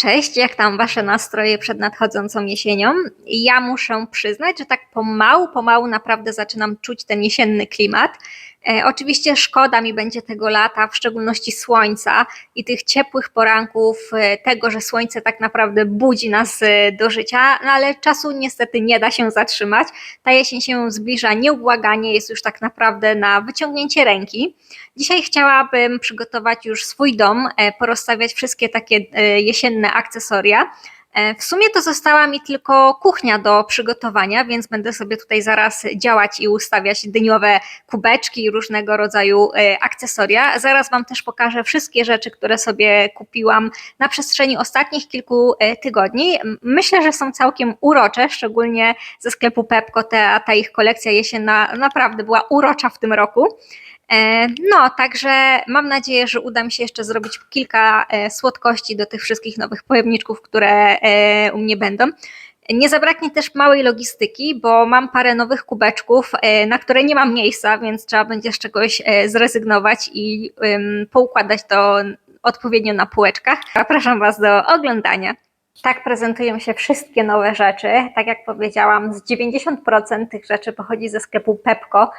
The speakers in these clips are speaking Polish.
cześć, jak tam wasze nastroje przed nadchodzącą jesienią? Ja muszę przyznać, że tak pomału, pomału naprawdę zaczynam czuć ten jesienny klimat. E, oczywiście szkoda mi będzie tego lata, w szczególności słońca i tych ciepłych poranków, e, tego, że słońce tak naprawdę budzi nas e, do życia, no ale czasu niestety nie da się zatrzymać. Ta jesień się zbliża nieubłaganie, jest już tak naprawdę na wyciągnięcie ręki. Dzisiaj chciałabym przygotować już swój dom, porozstawiać wszystkie takie jesienne akcesoria. E, W sumie to została mi tylko kuchnia do przygotowania, więc będę sobie tutaj zaraz działać i ustawiać dyniowe kubeczki i różnego rodzaju e, akcesoria. Zaraz Wam też pokażę wszystkie rzeczy, które sobie kupiłam na przestrzeni ostatnich kilku e, tygodni. Myślę, że są całkiem urocze, szczególnie ze sklepu Pepko. Ta, ta ich kolekcja jesienna naprawdę była urocza w tym roku. E, No, także mam nadzieję, że uda mi się jeszcze zrobić kilka e, słodkości do tych wszystkich nowych pojemniczków, które e, u mnie będą. Nie zabraknie też małej logistyki, bo mam parę nowych kubeczków, na które nie mam miejsca, więc trzeba będzie z czegoś zrezygnować i poukładać to odpowiednio na półeczkach. Zapraszam Was do oglądania. Tak prezentują się wszystkie nowe rzeczy. Tak jak powiedziałam, z 90% tych rzeczy pochodzi ze sklepu Pepko.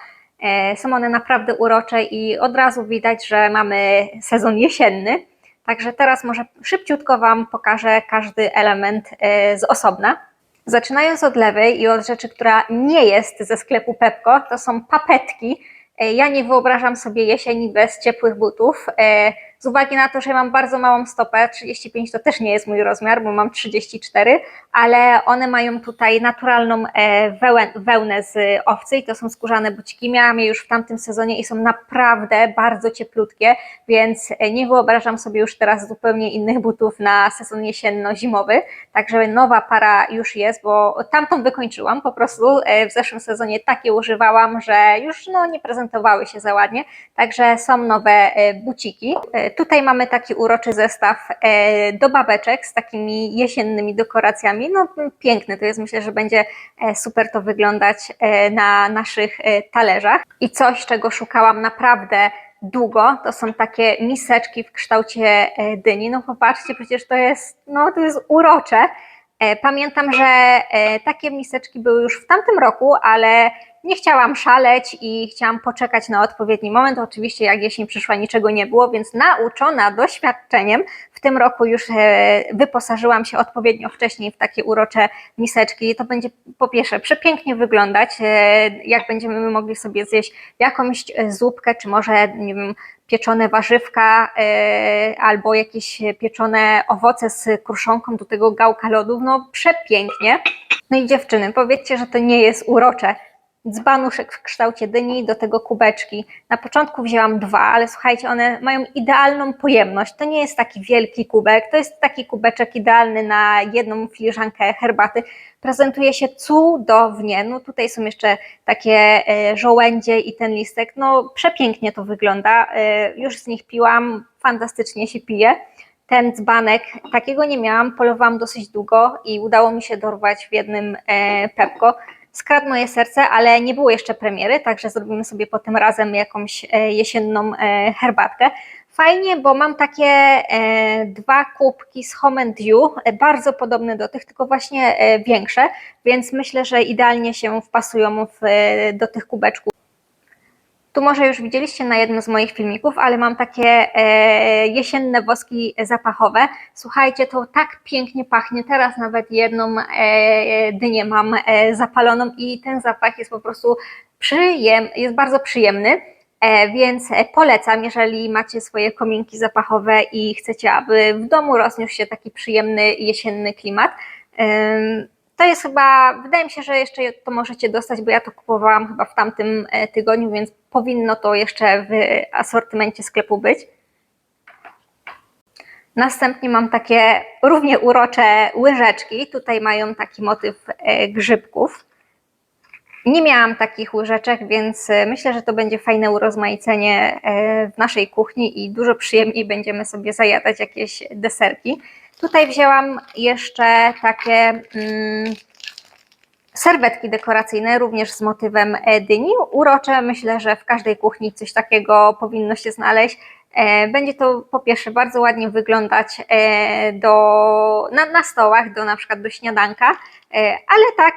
E, Są one naprawdę urocze i od razu widać, że mamy sezon jesienny. Także teraz może szybciutko Wam pokażę każdy element e, z osobna. Zaczynając od lewej i od rzeczy, która nie jest ze sklepu Pepko, to są papetki. E, Ja nie wyobrażam sobie jesieni bez ciepłych butów. E, Z uwagi na to, że mam bardzo małą stopę, 35 to też nie jest mój rozmiar, bo mam 34, ale one mają tutaj naturalną e, wełnę z owcy i to są skórzane buciki. Miałam je już w tamtym sezonie i są naprawdę bardzo cieplutkie, więc e, nie wyobrażam sobie już teraz zupełnie innych butów na sezon jesienno-zimowy. Także nowa para już jest, bo tamtą wykończyłam po prostu. e, W zeszłym sezonie takie używałam, że już no, nie prezentowały się za ładnie. Także są nowe e, buciki. Tutaj mamy taki uroczy zestaw e, do babeczek z takimi jesiennymi dekoracjami. No piękny to jest, myślę, że będzie e, super to wyglądać e, na naszych talerzach. I coś, czego szukałam naprawdę długo, to są takie miseczki w kształcie dyni. No popatrzcie, przecież to jest, no to jest urocze. Pamiętam, że takie miseczki były już w tamtym roku, ale nie chciałam szaleć i chciałam poczekać na odpowiedni moment. Oczywiście, jak jesień przyszła, niczego nie było, więc nauczona doświadczeniem, w tym roku już e, wyposażyłam się odpowiednio wcześniej w takie urocze miseczki. To będzie po pierwsze przepięknie wyglądać, e, jak będziemy mogli sobie zjeść jakąś e, zupkę, czy może, nie wiem, pieczone warzywka albo jakieś pieczone owoce z kruszonką do tego gałka lodów. No przepięknie. No i dziewczyny, powiedzcie, że to nie jest urocze. Dzbanuszek w kształcie dyni, do tego kubeczki. Na początku wzięłam dwa, ale słuchajcie, one mają idealną pojemność. To nie jest taki wielki kubek, to jest taki kubeczek idealny na jedną filiżankę herbaty. Prezentuje się cudownie. No tutaj są jeszcze takie e, żołędzie i ten listek. No przepięknie to wygląda. E, Już z nich piłam, fantastycznie się pije ten dzbanek, takiego nie miałam, polowałam dosyć długo i udało mi się dorwać w jednym e, Pepko. Skradł moje serce, ale nie było jeszcze premiery, także zrobimy sobie potem razem jakąś e, jesienną e, herbatkę. Fajnie, bo mam takie e, dwa kubki z Home and You, bardzo podobne do tych, tylko właśnie większe, więc myślę, że idealnie się wpasują w, do tych kubeczków. Tu może już widzieliście na jednym z moich filmików, ale mam takie e, jesienne woski zapachowe. Słuchajcie, to tak pięknie pachnie. Teraz nawet jedną e, dynię mam e, zapaloną i ten zapach jest po prostu przyjem, jest bardzo przyjemny. Więc polecam, jeżeli macie swoje kominki zapachowe i chcecie, aby w domu rozniósł się taki przyjemny jesienny klimat. To jest chyba, wydaje mi się, że jeszcze to możecie dostać, bo ja to kupowałam chyba w tamtym e, tygodniu, więc powinno to jeszcze w asortymencie sklepu być. Następnie mam takie równie urocze łyżeczki. Tutaj mają taki motyw e, grzybków. Nie miałam takich łyżeczek, więc e, myślę, że to będzie fajne urozmaicenie w naszej kuchni i dużo przyjemniej będziemy sobie zajadać jakieś deserki. Tutaj wzięłam jeszcze takie mm, serwetki dekoracyjne, również z motywem dyni. Urocze, myślę, że w każdej kuchni coś takiego powinno się znaleźć. E, Będzie to po pierwsze bardzo ładnie wyglądać e, do, na, na stołach, do na przykład do śniadanka, e, ale tak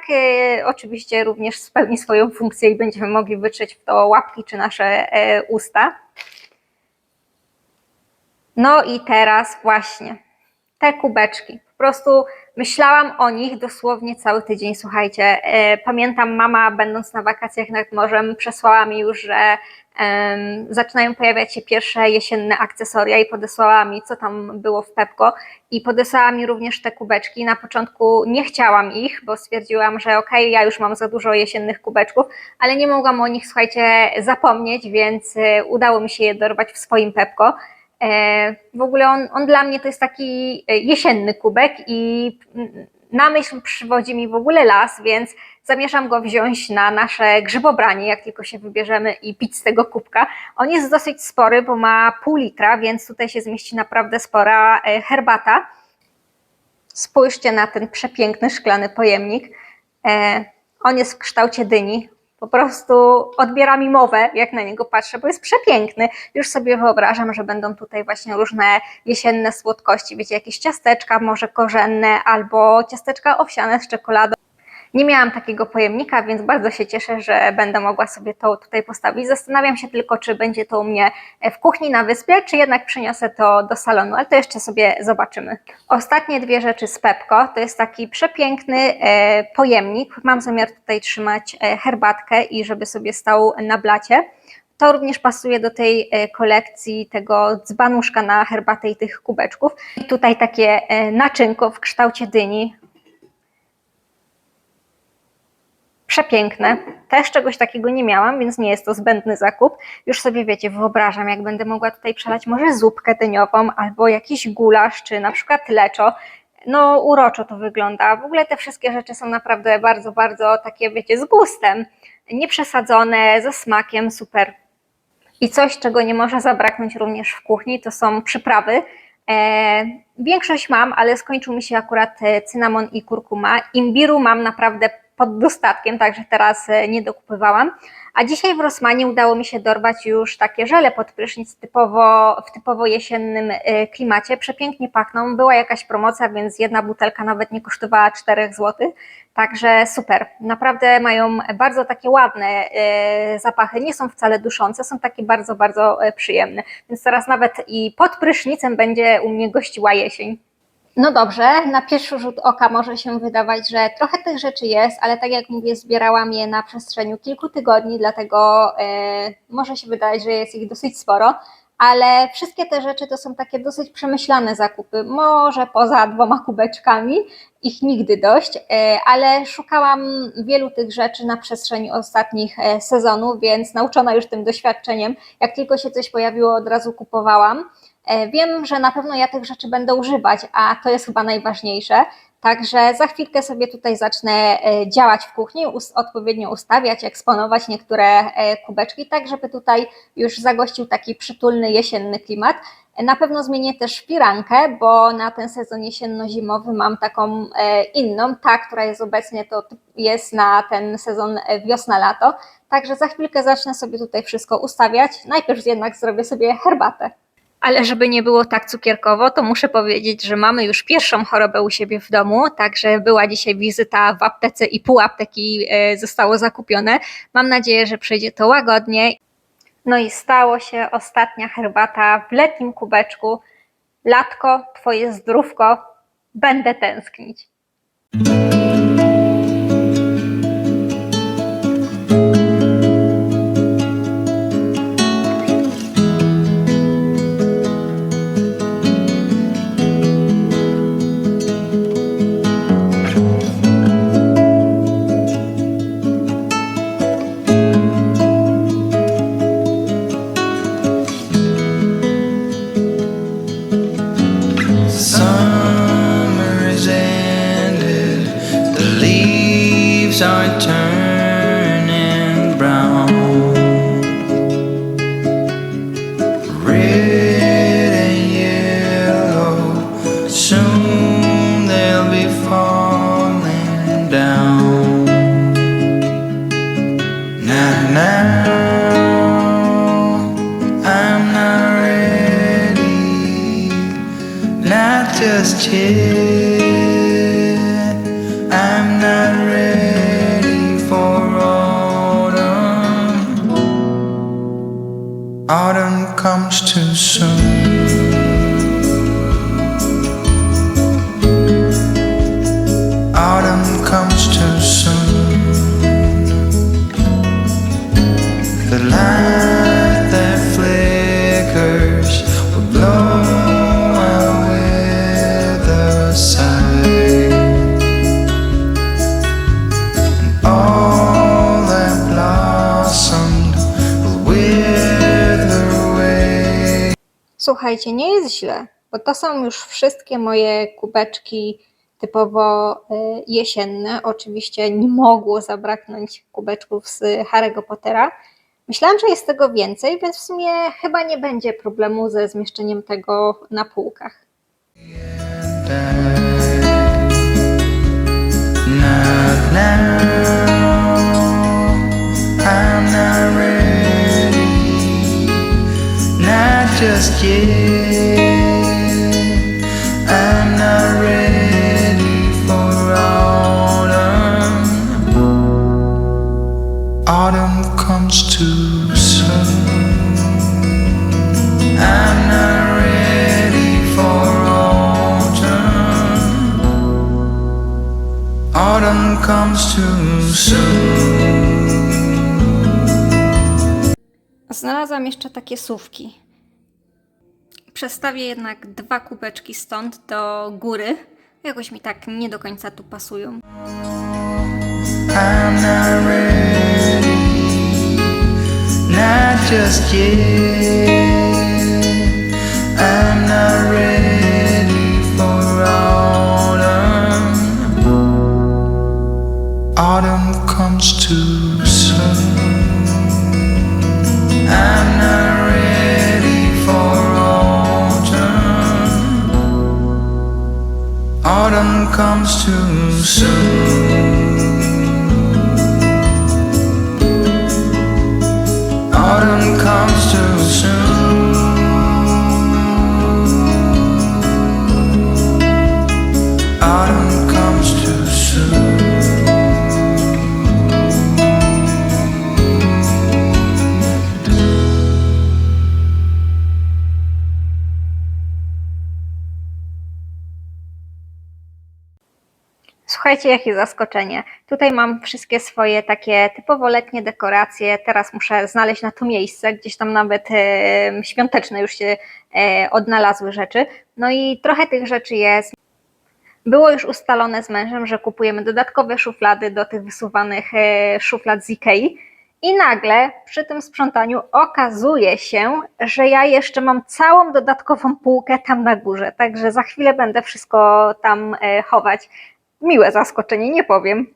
oczywiście również spełni swoją funkcję i będziemy mogli wytrzeć w to łapki czy nasze usta. No i teraz właśnie te kubeczki. Po prostu myślałam o nich dosłownie cały tydzień. Słuchajcie, e, pamiętam, mama, będąc na wakacjach nad morzem, przesłała mi już, że em, zaczynają pojawiać się pierwsze jesienne akcesoria i podesłała mi, co tam było w Pepko. I podesłała mi również te kubeczki. Na początku nie chciałam ich, bo stwierdziłam, że okej, ja już mam za dużo jesiennych kubeczków, ale nie mogłam o nich, słuchajcie, zapomnieć, więc e, udało mi się je dorwać w swoim Pepko. E, W ogóle on, on dla mnie to jest taki e, jesienny kubek i na myśl przywodzi mi w ogóle las, więc zamierzam go wziąć na nasze grzybobranie, jak tylko się wybierzemy i pić z tego kubka. On jest dosyć spory, bo ma pół litra, więc tutaj się zmieści naprawdę spora e, herbata. Spójrzcie na ten przepiękny szklany pojemnik. On jest w kształcie dyni. Po prostu odbiera mi mowę, jak na niego patrzę, bo jest przepiękny. Już sobie wyobrażam, że będą tutaj właśnie różne jesienne słodkości. Wiecie, jakieś ciasteczka, może korzenne, albo ciasteczka owsiane z czekoladą. Nie miałam takiego pojemnika, więc bardzo się cieszę, że będę mogła sobie to tutaj postawić. Zastanawiam się tylko, czy będzie to u mnie w kuchni na wyspie, czy jednak przyniosę to do salonu, ale to jeszcze sobie zobaczymy. Ostatnie dwie rzeczy z Pepko to jest taki przepiękny e, pojemnik. Mam zamiar tutaj trzymać e, herbatkę i żeby sobie stał na blacie. To również pasuje do tej e, kolekcji tego dzbanuszka na herbatę i tych kubeczków. I tutaj takie naczynko w kształcie dyni. Przepiękne. Też czegoś takiego nie miałam, więc nie jest to zbędny zakup. Już sobie wiecie, wyobrażam, jak będę mogła tutaj przelać może zupkę dyniową, albo jakiś gulasz, czy na przykład leczo. No, uroczo to wygląda. W ogóle te wszystkie rzeczy są naprawdę bardzo, bardzo takie, wiecie, z gustem. Nieprzesadzone, ze smakiem, super. I coś, czego nie może zabraknąć również w kuchni, to są przyprawy. E, większość mam, ale skończył mi się akurat e, cynamon i kurkuma. Imbiru mam naprawdę pod dostatkiem, także teraz e, nie dokupywałam. A dzisiaj w Rosmanie udało mi się dorwać już takie żele pod prysznic typowo, w typowo jesiennym e, klimacie. Przepięknie pachną. Była jakaś promocja, więc jedna butelka nawet nie kosztowała 4 zł. Także super. Naprawdę mają bardzo takie ładne e, zapachy. Nie są wcale duszące, są takie bardzo, bardzo przyjemne. Więc teraz nawet i pod prysznicem będzie u mnie gościła jesień. No dobrze, na pierwszy rzut oka może się wydawać, że trochę tych rzeczy jest, ale tak jak mówię, zbierałam je na przestrzeni kilku tygodni, dlatego e, może się wydawać, że jest ich dosyć sporo, ale wszystkie te rzeczy to są takie dosyć przemyślane zakupy. Może poza dwoma kubeczkami, ich nigdy dość, e, ale szukałam wielu tych rzeczy na przestrzeni ostatnich e, sezonów, więc nauczona już tym doświadczeniem, jak tylko się coś pojawiło, od razu kupowałam. E, Wiem, że na pewno ja tych rzeczy będę używać, a to jest chyba najważniejsze. Także za chwilkę sobie tutaj zacznę e, działać w kuchni, odpowiednio ustawiać, eksponować niektóre e, kubeczki, tak żeby tutaj już zagościł taki przytulny jesienny klimat. Na pewno zmienię też firankę, bo na ten sezon jesienno-zimowy mam taką inną. Ta, która jest obecnie, to jest na ten sezon wiosna-lato. Także za chwilkę zacznę sobie tutaj wszystko ustawiać. Najpierw jednak zrobię sobie herbatę. Ale żeby nie było tak cukierkowo, to muszę powiedzieć, że mamy już pierwszą chorobę u siebie w domu, także była dzisiaj wizyta w aptece i pół apteki e, zostało zakupione. Mam nadzieję, że przejdzie to łagodnie. No i stało się ostatnia herbata w letnim kubeczku. Latko, twoje zdrówko, będę tęsknić. Just yet. I'm not ready for autumn. Autumn comes too soon. Słuchajcie, nie jest źle, bo to są już wszystkie moje kubeczki typowo y, jesienne. Oczywiście nie mogło zabraknąć kubeczków z Harry'ego Pottera. Myślałam, że jest tego więcej, więc w sumie chyba nie będzie problemu ze zmieszczeniem tego na półkach. Not. Just yet. I'm not ready for autumn. Autumn comes too soon. I'm not ready for autumn. Autumn comes too soon. Znalazłam jeszcze takie słówki. Przestawię jednak dwa kubeczki stąd do góry. Jakoś mi tak nie do końca tu pasują. I'm not ready, not just yet. Soon. Słuchajcie, jakie zaskoczenie. Tutaj mam wszystkie swoje takie typowo letnie dekoracje. Teraz muszę znaleźć na to miejsce. Gdzieś tam nawet e, świąteczne już się e, odnalazły rzeczy. No i trochę tych rzeczy jest. Było już ustalone z mężem, że kupujemy dodatkowe szuflady do tych wysuwanych e, szuflad z Ikei. I nagle przy tym sprzątaniu okazuje się, że ja jeszcze mam całą dodatkową półkę tam na górze. Także za chwilę będę wszystko tam e, chować. Miłe zaskoczenie, nie powiem.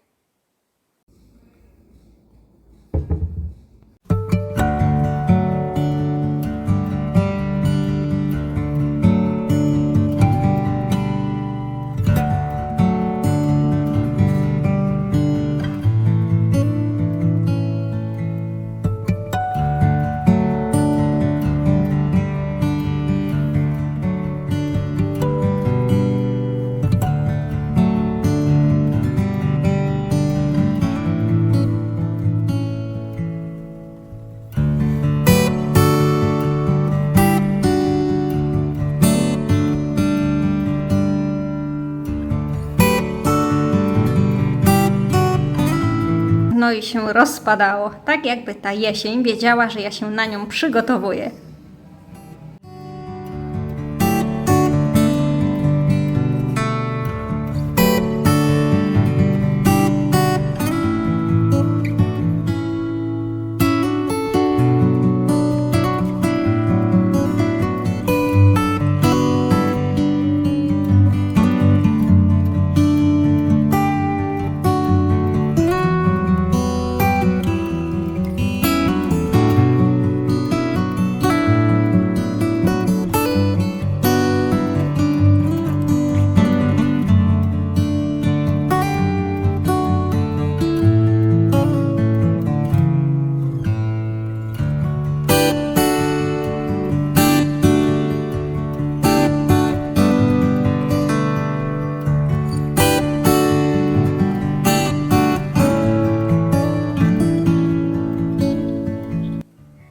I się rozpadało, tak jakby ta jesień wiedziała, że ja się na nią przygotowuję.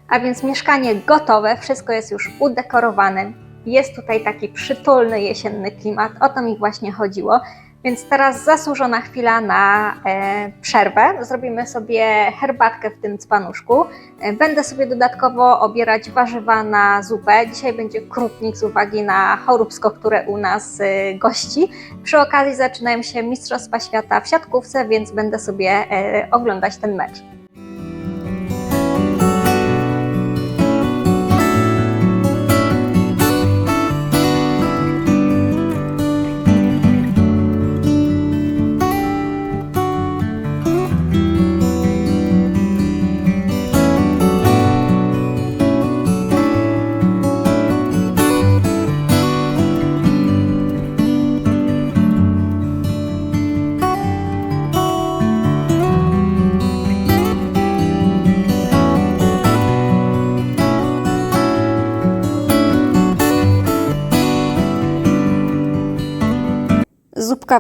A więc mieszkanie gotowe, wszystko jest już udekorowane. Jest tutaj taki przytulny jesienny klimat, o to mi właśnie chodziło. Więc teraz zasłużona chwila na e, przerwę. Zrobimy sobie herbatkę w tym dzbanuszku. E, Będę sobie dodatkowo obierać warzywa na zupę. Dzisiaj będzie krupnik z uwagi na choróbsko, które u nas e, gości. Przy okazji zaczynają się Mistrzostwa Świata w siatkówce, więc będę sobie e, oglądać ten mecz.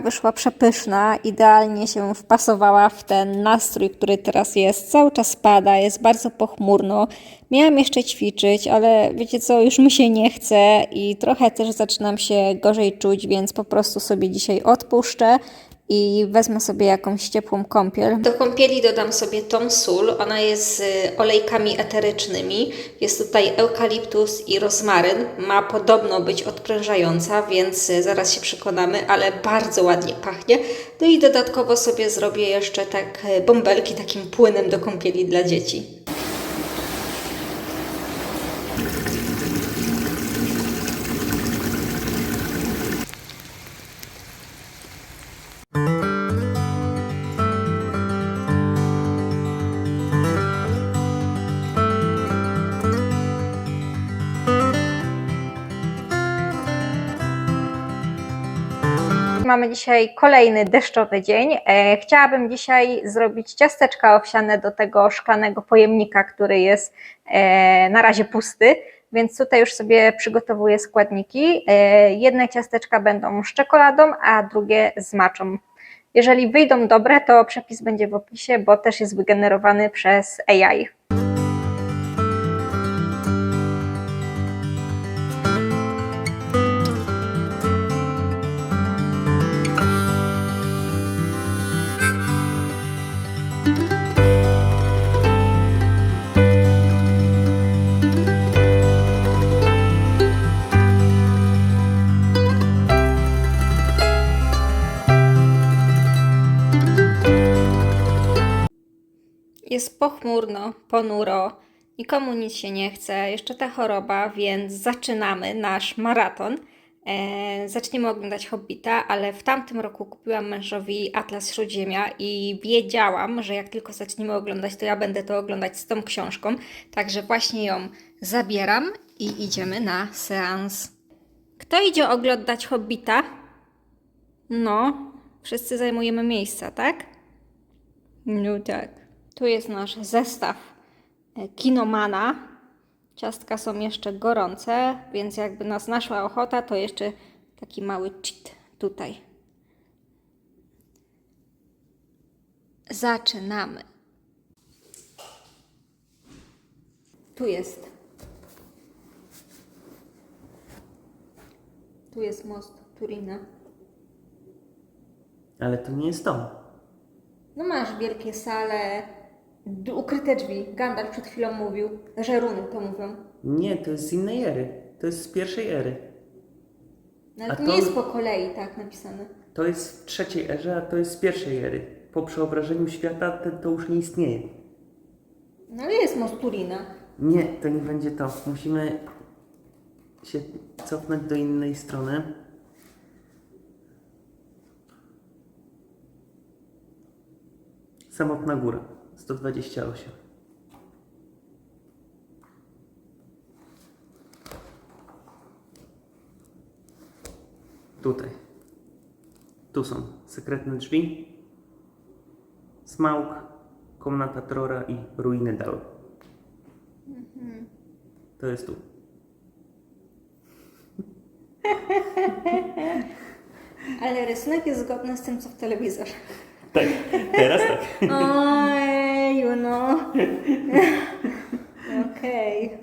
Wyszła przepyszna, idealnie się wpasowała w ten nastrój, który teraz jest. Cały czas pada, jest bardzo pochmurno. Miałam jeszcze ćwiczyć, ale wiecie co, już mi się nie chce i trochę też zaczynam się gorzej czuć, więc po prostu sobie dzisiaj odpuszczę i wezmę sobie jakąś ciepłą kąpiel. Do kąpieli dodam sobie tą sól, ona jest z olejkami eterycznymi. Jest tutaj eukaliptus i rozmaryn. Ma podobno być odprężająca, więc y, zaraz się przekonamy, ale bardzo ładnie pachnie. No i dodatkowo sobie zrobię jeszcze tak y, bąbelki takim płynem do kąpieli dla dzieci. Mamy dzisiaj kolejny deszczowy dzień. E, chciałabym dzisiaj zrobić ciasteczka owsiane do tego szklanego pojemnika, który jest e, na razie pusty. Więc tutaj już sobie przygotowuję składniki. E, jedne ciasteczka będą z czekoladą, a drugie z maczą. Jeżeli wyjdą dobre, to przepis będzie w opisie, bo też jest wygenerowany przez AI. Pochmurno, ponuro, nikomu nic się nie chce, jeszcze ta choroba, więc zaczynamy nasz maraton. E, zaczniemy oglądać Hobbita, ale w tamtym roku kupiłam mężowi Atlas Śródziemia i wiedziałam, że jak tylko zaczniemy oglądać, to ja będę to oglądać z tą książką. Także właśnie ją zabieram i idziemy na seans. Kto idzie oglądać Hobbita? No, wszyscy zajmujemy miejsca, tak? No tak. Tu jest nasz zestaw e, kinomana. Ciastka są jeszcze gorące, więc jakby nas naszła ochota, to jeszcze taki mały cheat tutaj. Zaczynamy. Tu jest. Tu jest most Turina. Ale to nie jest to. No masz wielkie sale, d- ukryte drzwi. Gandalf przed chwilą mówił, że runy to mówią. Nie, to jest z innej ery. To jest z pierwszej ery. No ale A to, to- nie jest po kolei tak napisane. To jest w trzeciej erze, a to jest z pierwszej ery. Po przeobrażeniu świata to, to już nie istnieje. No ale jest most Turina. Nie, to nie będzie to. Musimy się cofnąć do innej strony. Samotna góra. 128. Tutaj. Tu są sekretne drzwi, Smaug, komnata Trora i ruiny Dal. To jest tu. Ale rysunek jest zgodny z tym, co w telewizorze. Tak, teraz tak. you know. okay.